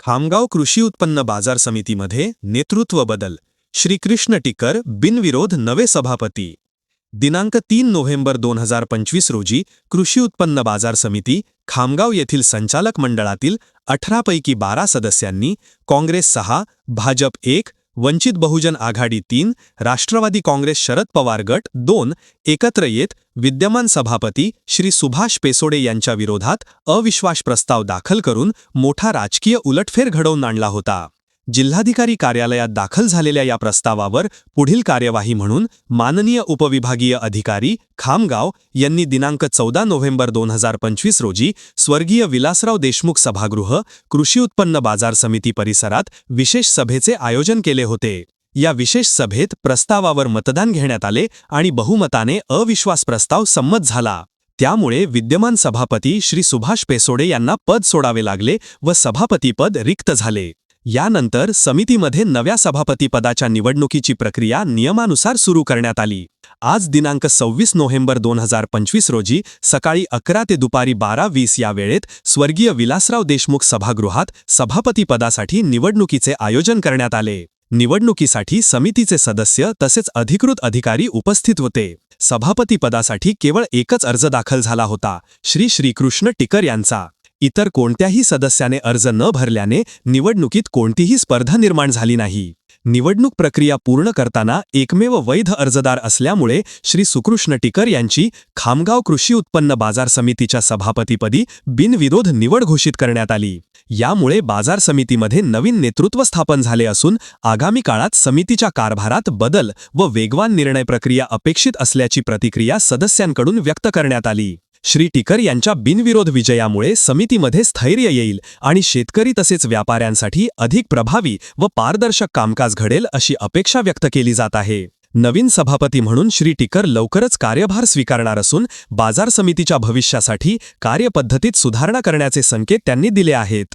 खामगाव कृषी उत्पन्न बाजार समितीमध्ये नेतृत्व बदल. श्रीकृष्ण टिकर बिनविरोध नवे सभापती. दिनांक तीन नोव्हेंबर दोन हजार पंचवीस रोजी कृषी उत्पन्न बाजार समिती खामगाव येथील संचालक मंडळातील अठरापैकी बारा सदस्यांनी काँग्रेस सहा भाजप एक वंचित बहुजन आघाडी तीन राष्ट्रवादी काँग्रेस शरद पवार गट दोन एकत्र येत विद्यमान सभापती श्री सुभाष पेसोडे यांच्या विरोधात अविश्वास प्रस्ताव दाखल करून मोठा राजकीय उलटफेर घडवून आणला होता. जिल्हाधिकारी कार्यालयात दाखल झालेल्या या प्रस्तावावर पुढील कार्यवाही म्हणून माननीय उपविभागीय अधिकारी खामगाव यांनी दिनांक चौदा नोव्हेंबर दोन हजार पंचवीस रोजी स्वर्गीय विलासराव देशमुख सभागृह कृषी उत्पन्न बाजार समिती परिसरात विशेष सभेचे आयोजन केले होते. या विशेष सभेत प्रस्तावावर मतदान घेण्यात आले आणि बहुमताने अविश्वास प्रस्ताव संमत झाला. त्यामुळे विद्यमान सभापती श्री सुभाष पेसोडे यांना पद सोडावे लागले व सभापतीपद रिक्त झाले. यानंतर समितीमध्ये नव्या सभापतीपदाच्या निवडणुकीची प्रक्रिया नियमानुसार सुरू करण्यात आली. आज दिनांक सव्वीस नोव्हेंबर दोन हजार पंचवीस रोजी सकाळी अकरा ते दुपारी बारा वीस या वेळेत स्वर्गीय विलासराव देशमुख सभागृहात सभापतीपदासाठी निवडणुकीचे आयोजन करण्यात आले. निवडणुकीसाठी समितीचे सदस्य तसेच अधिकृत अधिकारी उपस्थित होते. सभापतीपदासाठी केवळ एकच अर्ज दाखल झाला होता श्री श्रीकृष्ण टिकर यांचा. इतर कोणत्याही सदस्याने अर्ज न भरल्याने निवडणुकीत कोणतीही स्पर्धा निर्माण झाली नाही. निवडणूक प्रक्रिया पूर्ण करताना एकमेव वैध अर्जदार असल्यामुळे श्री सुकृष्ण टिकर यांची खामगाव कृषी उत्पन्न बाजार समितीच्या सभापतीपदी बिनविरोध निवड घोषित करण्यात आली. यामुळे बाजार समितीमध्ये नवीन नेतृत्व स्थापन झाले असून आगामी काळात समितीच्या कारभारात बदल व वेगवान निर्णय प्रक्रिया अपेक्षित असल्याची प्रतिक्रिया सदस्यांकडून व्यक्त करण्यात आली. श्री टिकर यांच्या बिनविरोध विजयामुळे समितीमध्ये स्थैर्य येईल आणि शेतकरी तसेच व्यापाऱ्यांसाठी अधिक प्रभावी व पारदर्शक कामकाज घडेल अशी अपेक्षा व्यक्त केली जात आहे. नवीन सभापती म्हणून श्री टिकर लवकरच कार्यभार स्वीकारणार असून बाजार समितीच्या भविष्यासाठी कार्यपद्धतीत सुधारणा करण्याचे संकेत त्यांनी दिले आहेत.